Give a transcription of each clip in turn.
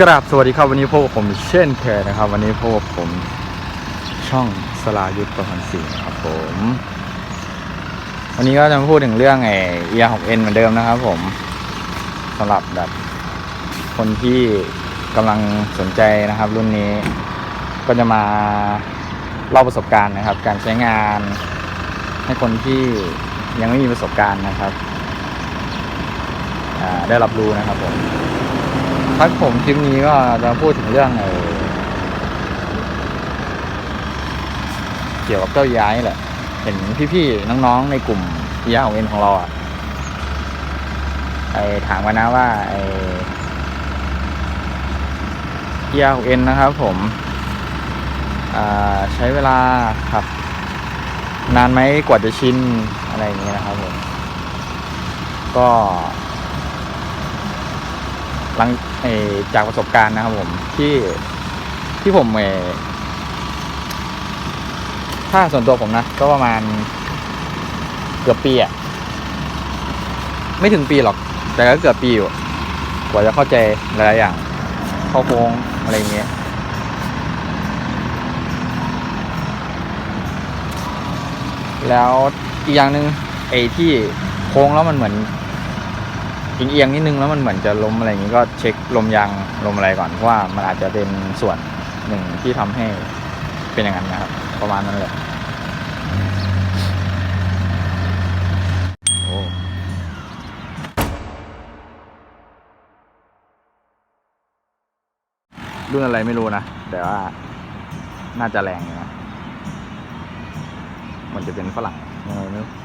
กราบสวัสดีครับวันนี้พบกับผมเช่นเคยนะครับ วันนี้พบกับผมช่องสลายุทธประพันธ์ศรีนะครับผม วันนี้ก็จะมาพูดถึงเรื่องไอ้เอียของเอ็นเหมือนเดิมนะครับ ผมสำหรับแบบคนที่กำลังสนใจนะครับ รุ่นนี้ก็จะมาเล่าประสบการณ์นะครับ การใช้งาน ให้คนที่ยังไม่มีประสบการณ์นะครับได้รับรู้นะครับผม ครับผมคลิปนี้ก็จะพูดถึงเรื่องเออเกี่ยวกับเจ้าย้ายนี่แหละ เห็นพี่ๆน้องๆในกลุ่มย้าของเอ็นของเราอะไอถามกันนะว่าไอเยาของเอ็นนะครับ ผมใช้เวลาครับ นานไหมกว่าจะชินอะไรอย่างเงี้ยนะครับผมก็ หลังจากประสบการณ์นะครับผมที่ที่ผมเอถ้าส่วนตัวผมนะ ก็ประมาณเกือบปีอะไม่ถึงปีหรอก แต่ก็เกือบปีอยู่กว่าจะเข้าใจหลายๆอย่าง เข้าโค้งอะไรเงี้ยแล้วอีกอย่างหนึ่งไอ้ที่โค้งแล้วมันเหมือน เอียงๆนิดนึงแล้วมันเหมือนจะล้มอะไรอย่างนี้ก็เช็คลมยางลมอะไรก่อนเพราะว่ามันอาจจะเป็นส่วนหนึ่งที่ทำให้เป็นอย่างนั้นนะครับ ประมาณนั้นแหละโอ้รุ่นอะไรไม่รู้นะ แต่ว่าน่าจะแรงอยู่นะมันจะเป็นฝรั่งยังไงไม่รู้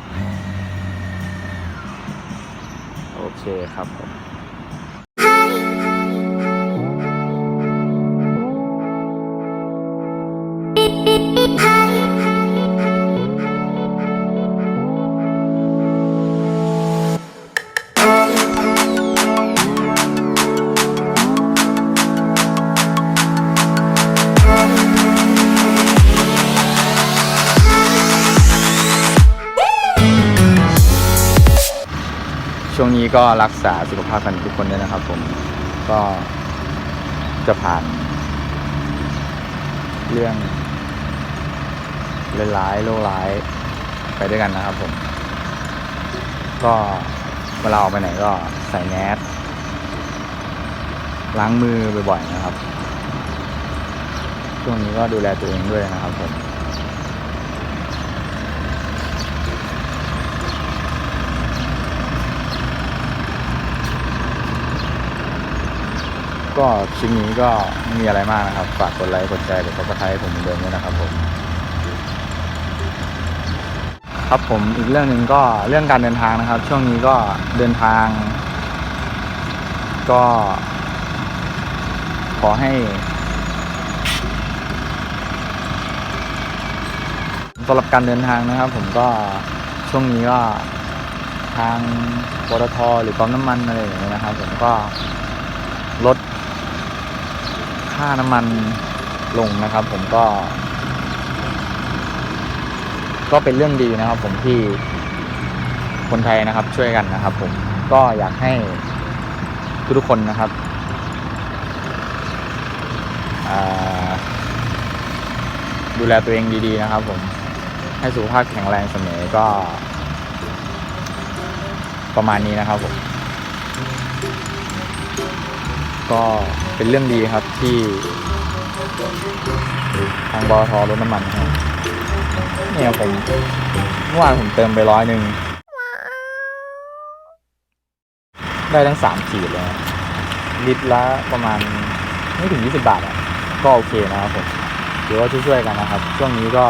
เคครับผม ช่วงนี้ก็รักษาสุขภาพกันทุกคนด้วยนะครับ ผมก็จะผ่าน เรื่องร้ายๆโรคร้ายไปด้วยกันนะครับ ผม ก็เวลาออกไปไหนก็ใส่แมสล้างมือบ่อยๆนะครับ ช่วงนี้ก็ดูแลตัวเองด้วยนะครับผม ก็คลิปนี้ก็ไม่มีอะไรมากนะครับ ฝากกดไลค์กดแชร์กดซับสไครต์ผมเหมือนเดิมด้วยนะครับผม ครับผมอีกเรื่องหนึ่งก็เรื่องการเดินทางนะครับ ช่วงนี้ก็เดินทาง ก็ ขอให้สำหรับการเดินทางนะครับ ผมก็ช่วงนี้ก็ทางปตทหรือปั๊มน้ำมันอะไรอย่างเงี้ยนะครับ ผมก็ลด ค่าน้ำมันลงนะครับ ผมก็ ก็เป็นเรื่องดีนะครับ ผมที่คนไทยนะครับช่วยกันนะครับ ผมก็อยากให้ทุกๆคนนะครับดูแลตัวเองดีๆนะครับ ผมให้สุขภาพแข็งแรงเสมอก็ ประมาณนี้นะครับผม ก็เป็นเรื่องดีครับที่ทางบอทอรถน้ำมันให้เนี่ยผมเมื่อวานผมเติมไปร้อยหนึ่งได้ทั้งสามขีดเลยลิตรละประมาณไม่ถึงยี่สิบาทอะ ก็โอเคนะครับผมถือว่าช่วยๆกันนะครับ ช่วงนี้ก็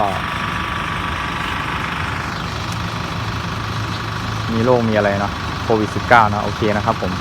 มีโรคมีอะไรเนาะโควิด -19 นะโอเคนะครับผม